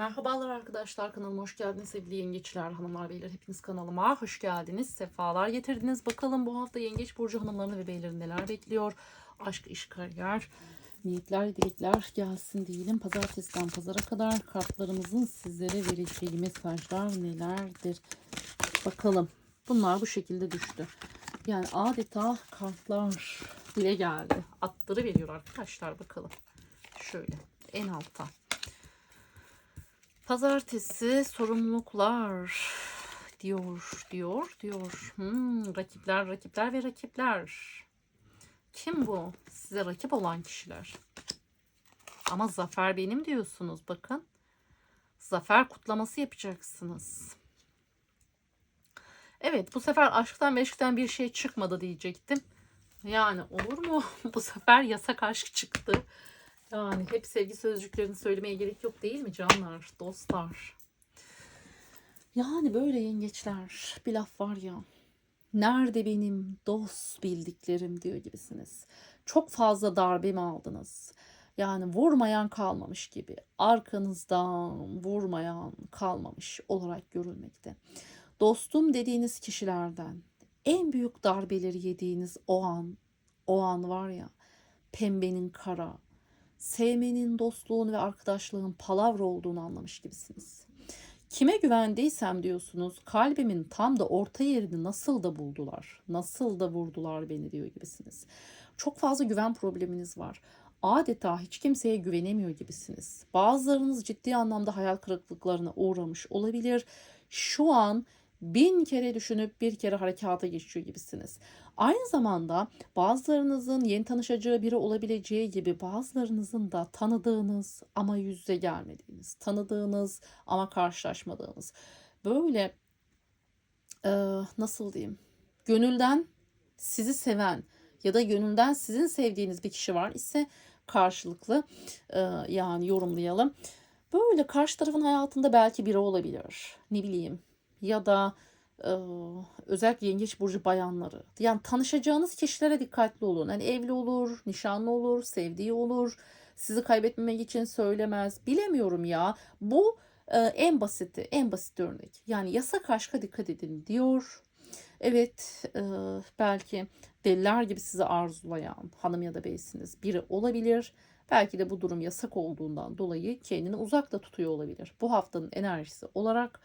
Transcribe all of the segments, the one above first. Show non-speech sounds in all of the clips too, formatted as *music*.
Merhabalar arkadaşlar kanalıma hoş geldiniz sevgili yengeçler hanımlar beyler. Hepiniz kanalıma hoş geldiniz sefalar getirdiniz. Bakalım bu hafta yengeç burcu hanımlarını ve beyleri neler bekliyor? Aşk iş kariyer niyetler dilekler gelsin diyelim. Pazartesiden pazara kadar kartlarımızın sizlere vereceği mesajlar nelerdir? Bakalım. Bunlar bu şekilde düştü. Yani adeta kartlar dile geldi. Attırı veriyor arkadaşlar bakalım. Şöyle en altta Pazartesi sorumluluklar diyor, diyor, diyor. Hmm, rakipler, rakipler ve rakipler. Kim bu? Size rakip olan kişiler. Ama zafer benim diyorsunuz bakın. Zafer kutlaması yapacaksınız. Evet bu sefer aşktan meşkten bir şey çıkmadı diyecektim. Yani olur mu? *laughs* bu sefer yasak aşk çıktı. Yani hep sevgi sözcüklerini söylemeye gerek yok değil mi canlar, dostlar? Yani böyle yengeçler bir laf var ya. Nerede benim dost bildiklerim diyor gibisiniz. Çok fazla darbe mi aldınız? Yani vurmayan kalmamış gibi. Arkanızdan vurmayan kalmamış olarak görülmekte. Dostum dediğiniz kişilerden en büyük darbeleri yediğiniz o an, o an var ya pembenin kara, sevmenin, dostluğun ve arkadaşlığın palavra olduğunu anlamış gibisiniz. Kime güvendiysem diyorsunuz kalbimin tam da orta yerini nasıl da buldular, nasıl da vurdular beni diyor gibisiniz. Çok fazla güven probleminiz var. Adeta hiç kimseye güvenemiyor gibisiniz. Bazılarınız ciddi anlamda hayal kırıklıklarına uğramış olabilir. Şu an bin kere düşünüp bir kere harekata geçiyor gibisiniz. Aynı zamanda bazılarınızın yeni tanışacağı biri olabileceği gibi bazılarınızın da tanıdığınız ama yüz yüze gelmediğiniz, tanıdığınız ama karşılaşmadığınız böyle e, nasıl diyeyim gönülden sizi seven ya da gönülden sizin sevdiğiniz bir kişi var ise karşılıklı e, yani yorumlayalım. Böyle karşı tarafın hayatında belki biri olabilir. Ne bileyim ya da e, özellikle yengeç burcu bayanları. Yani tanışacağınız kişilere dikkatli olun. Hani evli olur, nişanlı olur, sevdiği olur. Sizi kaybetmemek için söylemez. Bilemiyorum ya. Bu e, en basiti, en basit örnek. Yani yasak aşka dikkat edin diyor. Evet, e, belki deliler gibi sizi arzulayan hanım ya da beysiniz biri olabilir. Belki de bu durum yasak olduğundan dolayı kendini uzakta tutuyor olabilir. Bu haftanın enerjisi olarak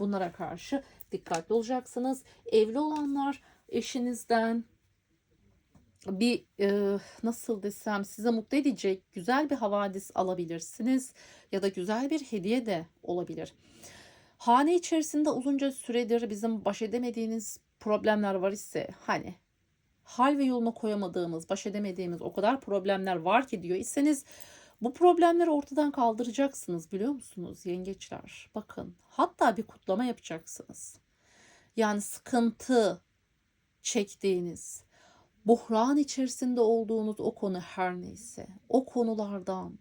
bunlara karşı dikkatli olacaksınız. Evli olanlar eşinizden bir e, nasıl desem size mutlu edecek güzel bir havadis alabilirsiniz ya da güzel bir hediye de olabilir. Hane içerisinde uzunca süredir bizim baş edemediğiniz problemler var ise hani hal ve yoluna koyamadığımız, baş edemediğimiz o kadar problemler var ki diyor iseniz bu problemleri ortadan kaldıracaksınız biliyor musunuz yengeçler? Bakın hatta bir kutlama yapacaksınız. Yani sıkıntı çektiğiniz, buhran içerisinde olduğunuz o konu her neyse o konulardan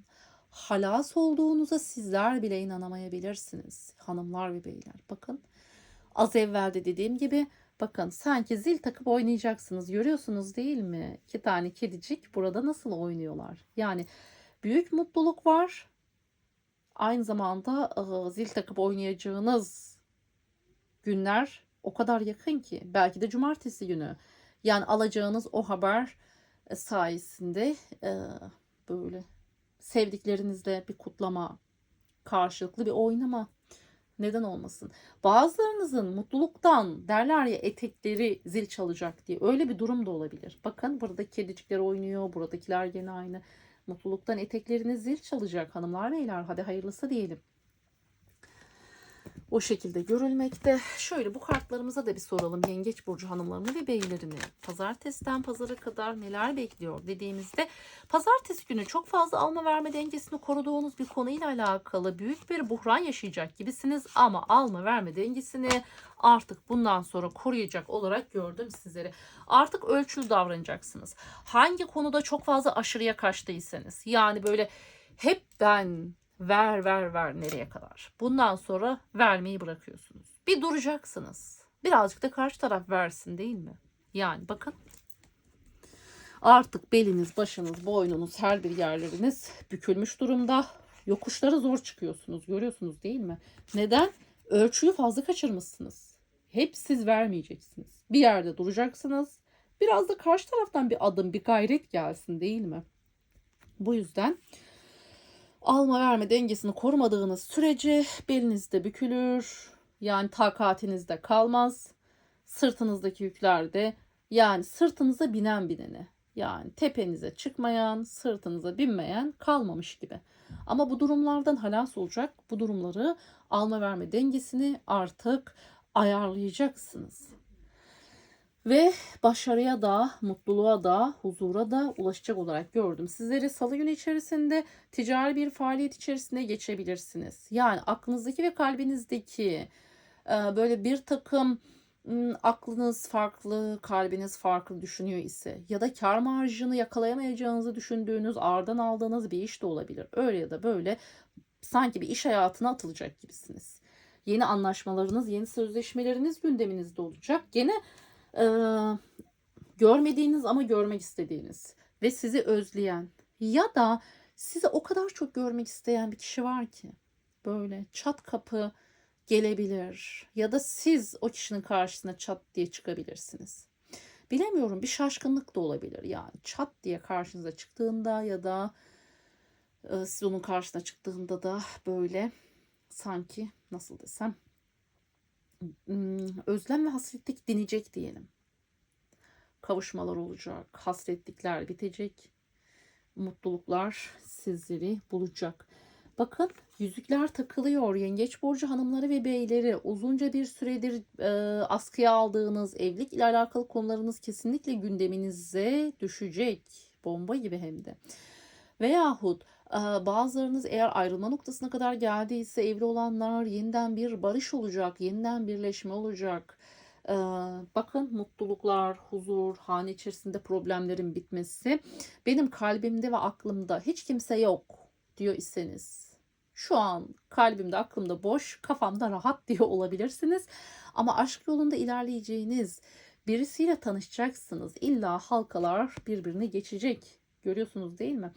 halas olduğunuza sizler bile inanamayabilirsiniz hanımlar ve beyler. Bakın az evvel de dediğim gibi bakın sanki zil takıp oynayacaksınız görüyorsunuz değil mi? İki tane kedicik burada nasıl oynuyorlar? Yani büyük mutluluk var. Aynı zamanda e, zil takıp oynayacağınız günler o kadar yakın ki belki de cumartesi günü. Yani alacağınız o haber e, sayesinde e, böyle sevdiklerinizle bir kutlama, karşılıklı bir oynama neden olmasın? Bazılarınızın mutluluktan derler ya etekleri zil çalacak diye öyle bir durum da olabilir. Bakın burada kedicikler oynuyor, buradakiler gene aynı. Mutluluktan etekleriniz zil çalacak hanımlar beyler. Hadi hayırlısı diyelim. O şekilde görülmekte. Şöyle bu kartlarımıza da bir soralım. Yengeç burcu hanımlarını ve beylerini. Pazartesiden pazara kadar neler bekliyor dediğimizde pazartesi günü çok fazla alma verme dengesini koruduğunuz bir konuyla alakalı büyük bir buhran yaşayacak gibisiniz ama alma verme dengesini artık bundan sonra koruyacak olarak gördüm sizleri. Artık ölçülü davranacaksınız. Hangi konuda çok fazla aşırıya kaçtıysanız yani böyle hep ben ver ver ver nereye kadar. Bundan sonra vermeyi bırakıyorsunuz. Bir duracaksınız. Birazcık da karşı taraf versin değil mi? Yani bakın artık beliniz, başınız, boynunuz, her bir yerleriniz bükülmüş durumda. Yokuşlara zor çıkıyorsunuz. Görüyorsunuz değil mi? Neden? Ölçüyü fazla kaçırmışsınız. Hep siz vermeyeceksiniz. Bir yerde duracaksınız. Biraz da karşı taraftan bir adım, bir gayret gelsin değil mi? Bu yüzden alma verme dengesini korumadığınız sürece belinizde bükülür. Yani takatinizde kalmaz. Sırtınızdaki yükler de yani sırtınıza binen binene. Yani tepenize çıkmayan, sırtınıza binmeyen kalmamış gibi. Ama bu durumlardan halas olacak. Bu durumları alma verme dengesini artık ayarlayacaksınız. Ve başarıya da, mutluluğa da, huzura da ulaşacak olarak gördüm. Sizleri salı günü içerisinde ticari bir faaliyet içerisine geçebilirsiniz. Yani aklınızdaki ve kalbinizdeki e, böyle bir takım aklınız farklı, kalbiniz farklı düşünüyor ise ya da kar marjını yakalayamayacağınızı düşündüğünüz, ardından aldığınız bir iş de olabilir. Öyle ya da böyle sanki bir iş hayatına atılacak gibisiniz. Yeni anlaşmalarınız, yeni sözleşmeleriniz gündeminizde olacak. Gene e, görmediğiniz ama görmek istediğiniz ve sizi özleyen ya da sizi o kadar çok görmek isteyen bir kişi var ki böyle çat kapı gelebilir ya da siz o kişinin karşısına çat diye çıkabilirsiniz. Bilemiyorum bir şaşkınlık da olabilir yani çat diye karşınıza çıktığında ya da e, siz onun karşısına çıktığında da böyle sanki nasıl desem özlem ve hasretlik dinecek diyelim. Kavuşmalar olacak, hasretlikler bitecek, mutluluklar sizleri bulacak. Bakın yüzükler takılıyor. Yengeç burcu hanımları ve beyleri uzunca bir süredir e, askıya aldığınız evlilik ile alakalı konularınız kesinlikle gündeminize düşecek. Bomba gibi hem de. Veyahut bazılarınız eğer ayrılma noktasına kadar geldiyse evli olanlar yeniden bir barış olacak, yeniden birleşme olacak. Bakın mutluluklar, huzur, hane içerisinde problemlerin bitmesi. Benim kalbimde ve aklımda hiç kimse yok diyor iseniz şu an kalbimde aklımda boş kafamda rahat *laughs* diyor olabilirsiniz. Ama aşk yolunda ilerleyeceğiniz birisiyle tanışacaksınız. İlla halkalar birbirine geçecek. Görüyorsunuz değil mi?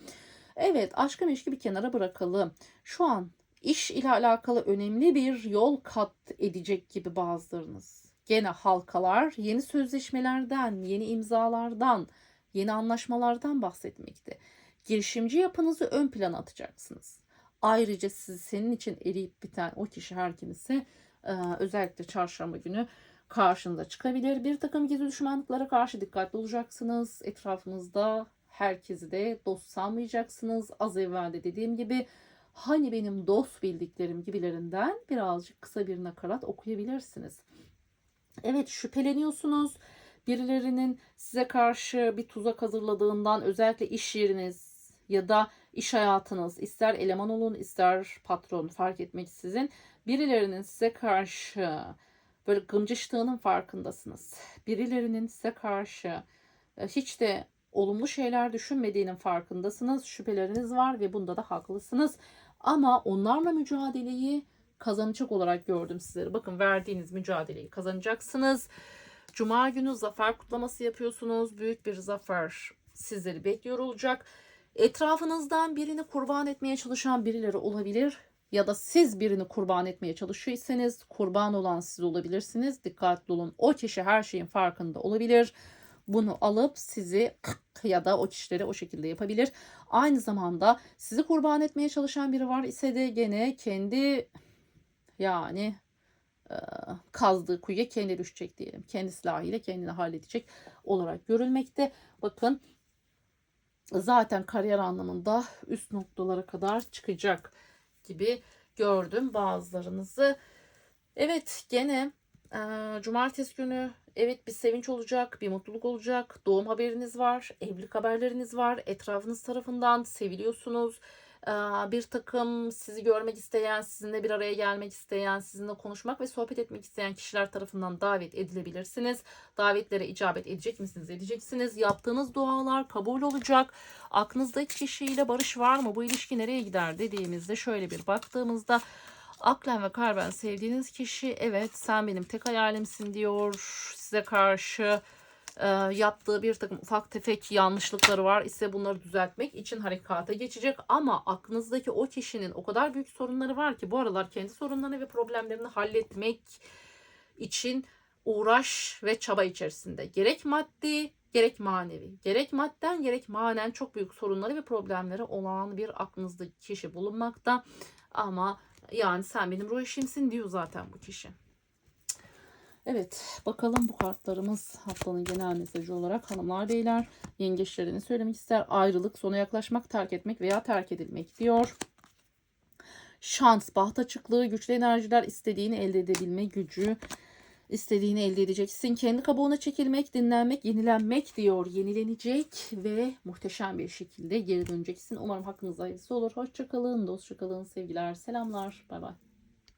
Evet aşkı meşki bir kenara bırakalım. Şu an iş ile alakalı önemli bir yol kat edecek gibi bazılarınız. Gene halkalar yeni sözleşmelerden, yeni imzalardan, yeni anlaşmalardan bahsetmekte. Girişimci yapınızı ön plana atacaksınız. Ayrıca sizi senin için eriyip biten o kişi her kimse e, özellikle çarşamba günü karşınıza çıkabilir. Bir takım gizli düşmanlıklara karşı dikkatli olacaksınız. Etrafınızda herkesi de dost sanmayacaksınız. Az evvel de dediğim gibi hani benim dost bildiklerim gibilerinden birazcık kısa bir nakarat okuyabilirsiniz. Evet şüpheleniyorsunuz. Birilerinin size karşı bir tuzak hazırladığından özellikle iş yeriniz ya da iş hayatınız ister eleman olun ister patron fark etmeksizin birilerinin size karşı böyle gımcıştığının farkındasınız. Birilerinin size karşı e, hiç de olumlu şeyler düşünmediğinin farkındasınız. Şüpheleriniz var ve bunda da haklısınız. Ama onlarla mücadeleyi kazanacak olarak gördüm sizleri. Bakın verdiğiniz mücadeleyi kazanacaksınız. Cuma günü zafer kutlaması yapıyorsunuz. Büyük bir zafer sizleri bekliyor olacak. Etrafınızdan birini kurban etmeye çalışan birileri olabilir ya da siz birini kurban etmeye çalışıyorsanız kurban olan siz olabilirsiniz. Dikkatli olun. O kişi her şeyin farkında olabilir. Bunu alıp sizi ya da o kişileri o şekilde yapabilir. Aynı zamanda sizi kurban etmeye çalışan biri var ise de gene kendi yani kazdığı kuyuya kendi düşecek diyelim. Kendi silahıyla kendini halledecek olarak görülmekte. Bakın zaten kariyer anlamında üst noktalara kadar çıkacak gibi gördüm bazılarınızı. Evet gene e, cumartesi günü evet bir sevinç olacak, bir mutluluk olacak. Doğum haberiniz var, evlilik haberleriniz var. Etrafınız tarafından seviliyorsunuz bir takım sizi görmek isteyen, sizinle bir araya gelmek isteyen, sizinle konuşmak ve sohbet etmek isteyen kişiler tarafından davet edilebilirsiniz. Davetlere icabet edecek misiniz? Edeceksiniz. Yaptığınız dualar kabul olacak. Aklınızdaki kişiyle barış var mı? Bu ilişki nereye gider dediğimizde şöyle bir baktığımızda aklen ve kalben sevdiğiniz kişi evet sen benim tek hayalimsin diyor. Size karşı e, yaptığı bir takım ufak tefek yanlışlıkları var. İse bunları düzeltmek için harekata geçecek. Ama aklınızdaki o kişinin o kadar büyük sorunları var ki bu aralar kendi sorunlarını ve problemlerini halletmek için uğraş ve çaba içerisinde. Gerek maddi gerek manevi. Gerek madden gerek manen çok büyük sorunları ve problemleri olan bir aklınızdaki kişi bulunmakta. Ama yani sen benim ruh eşimsin diyor zaten bu kişi. Evet bakalım bu kartlarımız haftanın genel mesajı olarak hanımlar beyler yengeçlerini söylemek ister. Ayrılık, sona yaklaşmak, terk etmek veya terk edilmek diyor. Şans, baht açıklığı, güçlü enerjiler, istediğini elde edebilme gücü, istediğini elde edeceksin. Kendi kabuğuna çekilmek, dinlenmek, yenilenmek diyor. Yenilenecek ve muhteşem bir şekilde geri döneceksin. Umarım hakkınızda hayırlısı olur. Hoşçakalın, dostça kalın, sevgiler, selamlar. Bay bay.